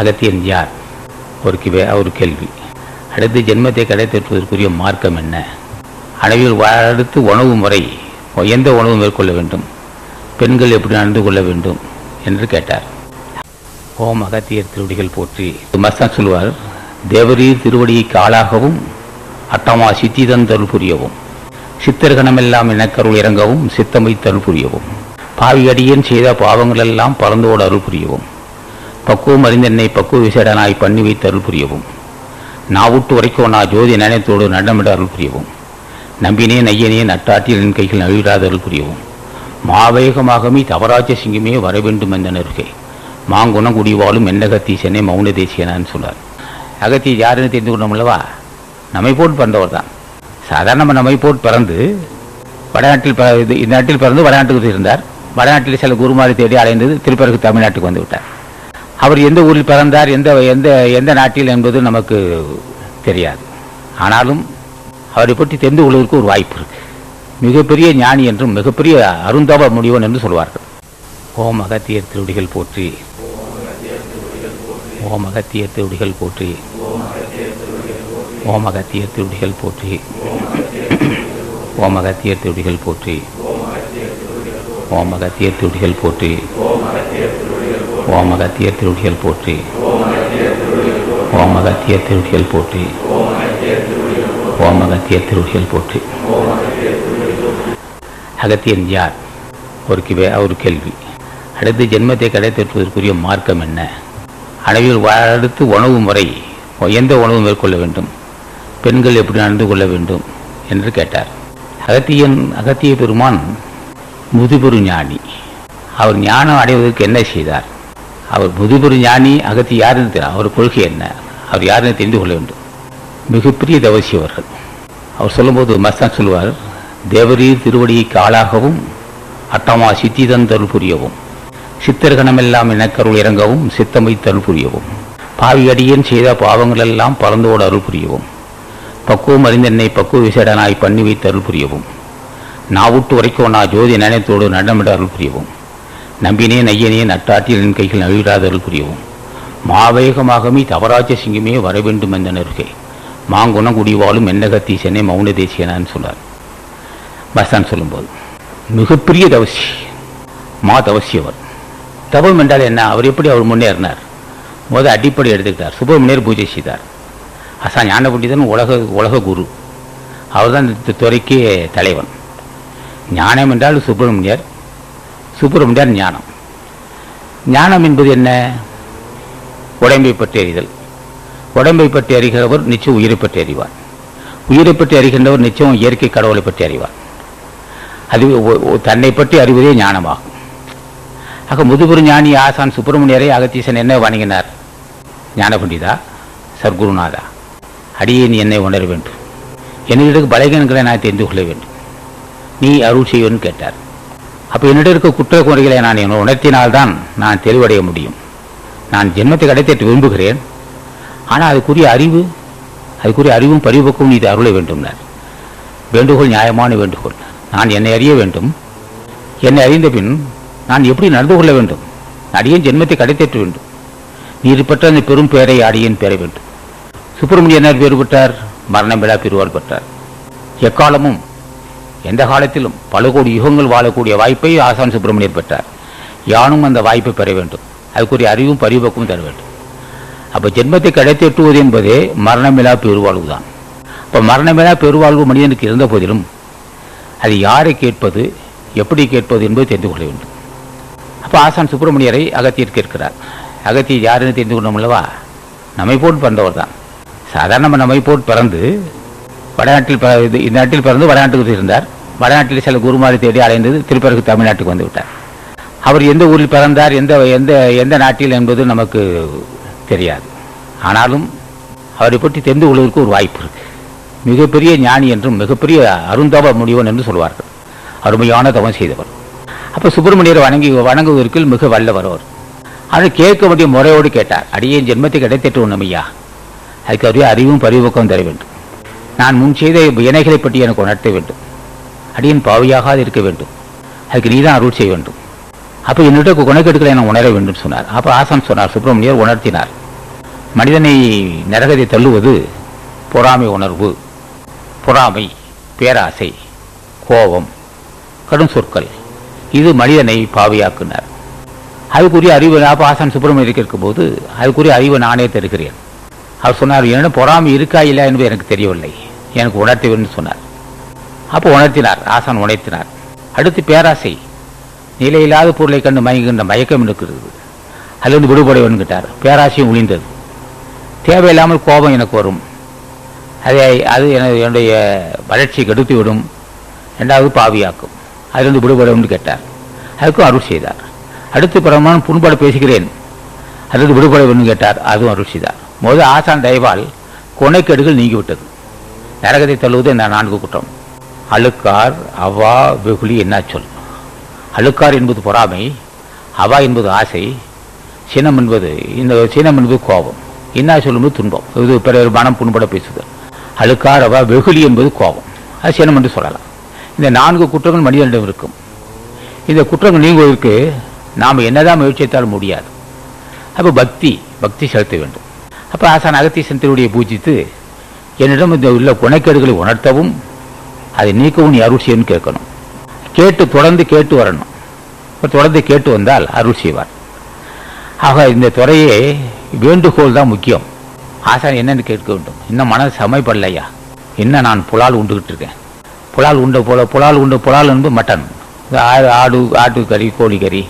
அகத்தியன் யார்? ஒரு கிவே ஒரு கேள்வி. அடுத்து ஜென்மத்தை கடைத்தெற்றுவதற்குரிய மார்க்கம் என்ன? அளவில் அடுத்து உணவு முறை எந்த உணவு மேற்கொள்ள வேண்டும்? பெண்கள் எப்படி நடந்து கொள்ள வேண்டும்? என்று கேட்டார். ஓம் அகத்தியர் திருவடிகள் போற்றி. மஸ்தான் சொல்வார் தேவரீர் திருவடியை காலாகவும் அட்டமா சித்திதன் தருள் புரியவும் சித்தர்கணமெல்லாம் எனக்கருள் இறங்கவும் சித்தமை தருள் புரியவும் பாவி அடியேன் செய்த பாவங்களெல்லாம் பறந்தோடு அருள் புரியவும் பக்குவம் அறிந்த என்னை பக்குவ விசேடனாய் பண்ணி வைத்து அருள் புரியவும். நாவுட்டு வரைக்கும் நான் ஜோதி நயனத்தோடு நடமிட அருள் புரியவும். நம்பினே நையனே நட்டாட்டில் என் கைகள் நழுவிடாத அருள் புரியவும். மாவேகமாகமே தவராஜ சிங்கமே வர வேண்டும் என்ற நெருகை மாங்குணம் குடிவாளும் சென்னை மௌன தேசியனான்னு சொன்னார். அகத்தி யாருன்னு தெரிந்து கொண்டோம் அல்லவா நம்மை போட்டு பிறந்தவர் தான். சாதாரண நம்ம நம்மை போட்டு பிறந்து வடநாட்டில் இது இந்த நாட்டில் பிறந்து வடநாட்டுக்கு இருந்தார் வடநாட்டில் சில குருமாரி தேடி அடைந்தது திருப்பருக்கு தமிழ்நாட்டுக்கு வந்து விட்டார். அவர் எந்த ஊரில் பிறந்தார் எந்த எந்த எந்த நாட்டில் என்பது நமக்கு தெரியாது. ஆனாலும் அவரை பற்றி தெரிந்து கொள்வதற்கு ஒரு வாய்ப்பு இருக்கு. மிகப்பெரிய ஞானி என்றும் மிகப்பெரிய அருந்தவ முடிவன் என்று சொல்வார்கள். ஓம் அகத்தியர் திருடிகள் போற்றி. ஓம் அகத்தியர் திருடிகள் போற்றி. ஓம் அகத்தியர் திருடிகள் போற்றி. ஓம் அகத்தியர் திருவடிகள் போற்றி. ஓம் அகத்தியர் திருடிகள் போற்றி. ஓம் அகத்தியர் திருவடிகள் போற்றி. ஓம் அகத்தியர் திருவடிகள் போற்றி. ஓம் அகத்தியர் திருவடிகள் போற்றி. அகத்தியன் யார்? ஒரு கிவே ஒரு கேள்வி. அடுத்து ஜென்மத்தை கடைத்தற்றுவதற்குரிய மார்க்கம் என்ன? அளவில் அடுத்து உணவு முறை எந்த உணவு மேற்கொள்ள வேண்டும். பெண்கள் எப்படி நடந்து கொள்ள வேண்டும் என்று கேட்டார். அகத்தியன் அகத்திய பெருமான் முதுபெரு ஞானி. அவர் ஞானம் அடைவதற்கு என்ன செய்தார்? அவர் முதுபெரு ஞானி அகத்தி யாருன்னு தெரியும் அவர் கொள்கை என்ன? அவர் யாருன்னு தெரிந்து கொள்ள வேண்டும். மிகப்பெரிய தவசி அவர்கள். அவர் சொல்லும்போது மஸ்தான் சொல்லுவார். தேவரீர் திருவடிக்கு ஆளாகவும் அட்டமா சித்திதன் தருள் புரியவும். சித்தர்கணமெல்லாம் எனக்கருள் இறங்கவும் சித்தமை தருள் புரியவும். பாவியடியன் செய்த பாவங்களெல்லாம் பறந்தோடு அருள் புரியவும். பக்குவம் அறிந்தென்னை பக்குவ விசேடனாய் பண்ணி வைத்து அருள் புரியவும் நாவுட்டு வரைக்கும் நான் ஜோதி நினைத்தோடு நடமிட அருள் புரியவும். நம்பினே நையனே நட்டாட்டில் என் கைகள் நழுவிடாதவர்கள் புரியவும் மாவேகமாகமே தவராஜ சிங்கமே வர வேண்டும் என்ற நருகை மாங்குணம் என்னகத்தி சென்னை மௌன தேசியனான்னு சொன்னார். பஸ்தான் சொல்லும்போது மிகப்பெரிய தவசி மா தவசியவர். தவம் என்றால் என்ன? அவர் எப்படி அவர் முன்னேறினார்? முதல் அடிப்படை எடுத்துக்கிட்டார். சுப்பிரமணியர் பூஜை செய்தார். அசா ஞான பண்டிதன் உலக உலக குரு. அவர்தான் இந்த துறைக்கே தலைவன். ஞானம் என்றால் சுப்பிரமணியர் சுப்பிரமணியார் ஞானம். ஞானம் என்பது என்ன? உடம்பை பற்றி அறிதல். உடம்பை பற்றி அறிகிறவர் நிச்சயம் உயிரை பற்றி அறிவார். உயிரை பற்றி அறிகின்றவர் நிச்சயம் இயற்கை கடவுளை பற்றி அறிவார். அது ஒ- தன்னை பற்றி அறிவதே ஞானமாகும். ஆக முதுபெரு ஞானி ஆசான் சுப்பிரமணியரை அகத்தீசன் என்ன வணங்கினார்? ஞான பண்டிதா சர்க்குருநாதா. அடியே நீ என்னை உணர வேண்டும். என்னிடத்துக்கு பலகீனங்களை நான் தெரிந்து கொள்ள வேண்டும். நீ அருள் செய்வன் கேட்டார். அப்போ என்னிடம் இருக்க குற்ற குறைகளை நான் என்னை உணர்த்தினால்தான் நான் தெளிவடைய முடியும். நான் ஜென்மத்தை கடைத்தேற்று விரும்புகிறேன். ஆனால் அதுக்குரிய அறிவு அதுக்குரிய அறிவும் பரிபக்குவம் இது அருளை வேண்டும்னார். வேண்டுகோள் நியாயமான வேண்டுகோள். நான் என்னை அறிய வேண்டும். என்னை அறிந்த பின் நான் எப்படி நடந்து கொள்ள வேண்டும்? அடியேன் ஜென்மத்தை கடைத்தேற்ற வேண்டும். நீர் பெற்ற அந்த பெரும் பேரை அடியேன் பெற வேண்டும். சுப்பிரமணியனார் பேர் பெற்றார் மரணம் விழா பெறுவார் பெற்றார். எக்காலமும் எந்த காலத்திலும் பல கோடி யுகங்கள் வாழக்கூடிய வாய்ப்பை ஆசான் சுப்பிரமணியர் பெற்றார். யானும் அந்த வாய்ப்பை பெற வேண்டும். அதுக்குரிய அறிவும் பரிபக்குவம் தர வேண்டும். அப்போ ஜென்மத்தை கிடைத்தெட்டுவது என்பதே மரணமில்லா பெருவாழ்வு தான் அப்போ மரணமில்லா பெருவாழ்வு மனிதனுக்கு இருந்த போதிலும் அது யாரை கேட்பது எப்படி கேட்பது என்பது தெரிந்து கொள்ள வேண்டும். அப்போ ஆசான் சுப்பிரமணியரை அகத்தியர் கேட்கிறார். அகத்தியர் யாருன்னு தெரிந்து கொண்டோம் அல்லவா நம்மை போட்டு பிறந்தவர் தான் சாதாரண நம்ம நம்மை போட்டு பிறந்து வடநாட்டில் இந்த நாட்டில் பிறந்து வடநாட்டுக்கு இருந்தார். வடநாட்டில் சில குருமாரி தேடி அடைந்தது திருப்பருக்கு தமிழ்நாட்டுக்கு வந்துவிட்டார் அவர் எந்த ஊரில் பிறந்தார் எந்த எந்த எந்த நாட்டில் என்பது நமக்கு தெரியாது. ஆனாலும் அவரை பற்றி தெரிந்து கொள்வதற்கு ஒரு வாய்ப்பு இருக்கு. மிகப்பெரிய ஞானி என்றும் மிகப்பெரிய அருந்தவ முடிவன் என்று சொல்வார்கள். அருமையான தவம் செய்தவர். அப்போ சுப்பிரமணியரை வணங்கி வணங்குவதற்கு மிக வல்லவர் அவர். ஆனால் கேட்க வேண்டிய முறையோடு கேட்டார். அடியே ஜென்மத்தை கிடைத்திட்டு ஒன்றுமையா அதுக்கு அறிவும் பரிவுக்கம் தர வேண்டும். நான் முன் செய்த வினைகளை பற்றி எனக்கு உணர்த்த வேண்டும். அடியின் பாவியாகாது இருக்க வேண்டும். அதுக்கு நீதான் அருள் செய்ய வேண்டும். அப்போ என்னிட்ட குணக்கெடுக்களை நான் உணர வேண்டும் சொன்னார். அப்போ ஆசான் சொன்னார் சுப்பிரமணியர் உணர்த்தினார். மனிதனை நரகத்தை தள்ளுவது பொறாமை உணர்வு பொறாமை பேராசை கோபம் கடும் சொற்கள். இது மனிதனை பாவியாக்குனார். அதுக்குரிய அறிவு அப்போ ஆசான் சுப்பிரமணியம் இருக்கும்போது அதுக்குரிய அறிவை நானே தருகிறேன். அவர் சொன்னார் என்னிடம் பொறாமை இருக்கா இல்லையா என்பது எனக்கு தெரியவில்லை. எனக்கு உணர்த்த சொன்னார். அப்போ உணர்த்தினார் ஆசான் உணர்த்தினார். அடுத்து பேராசை. நிலையில்லாத பொருளை கண்டு மயங்குகின்ற மயக்கம் இருக்கிறது. அதிலிருந்து விடுபட வேணுங்கிட்டார் பேராசையும் ஒளிந்தது. தேவையில்லாமல் கோபம் எனக்கு வரும். அதை அது எனது என்னுடைய வளர்ச்சியை கெடுத்து விடும் ரெண்டாவது பாவியாக்கும். அதிலிருந்து விடுபட கேட்டார். அதுக்கும் அருள் செய்தார். அடுத்து பிரமாணம் புண்பட பேசுகிறேன். அதிலிருந்து விடுபட வேண்டும் கேட்டார். அதுவும் அருள் செய்தார். முதல் ஆசான் தயவால் கொனைக்கேடுகள் நீங்கிவிட்டது. நரகத்தை தள்ளுவது இந்த நான்கு குற்றம். அழுக்கார் அவா வெகுளி என்ன சொல்? அழுக்கார் என்பது பொறாமை அவா என்பது ஆசை சினம் என்பது இந்த சினம் என்பது கோபம். என்ன சொல்லும்போது துன்பம். இது பிறர் மனம் புண்பட பேசுது. அழுக்கார் அவா வெகுளி என்பது கோபம். அது சினம் என்று சொல்லலாம். இந்த நான்கு குற்றங்கள் மனிதனிடம் இருக்கும். இந்த குற்றங்கள் நீங்குவதற்கு நாம் என்னதான் முயற்சித்தாலும் முடியாது. அப்போ பக்தி பக்தி செலுத்த வேண்டும். அப்போ ஆசான் அகத்தீசன் திருவடியை பூஜித்து என்னிடம் இந்த உள்ள குணக்கேடுகளை உணர்த்தவும் அதை நீக்கவும் நீ அருள் செய்யணும்னு கேட்கணும். கேட்டு தொடர்ந்து கேட்டு வரணும். இப்போ தொடர்ந்து கேட்டு வந்தால் அருள் செய்வார். ஆக இந்த துறையே வேண்டுகோள் தான் முக்கியம். ஆசான் என்னன்னு கேட்க வேண்டும். இன்னும் மனது சமைப்படலையா? என்ன நான் புலால் உண்டுகிட்டு இருக்கேன்? புலால் உண்ட போல புலால் உண்ட புலால் என்பது மட்டன். ஆடு ஆடு ஆட்டுக்கறி கோழிக்கறி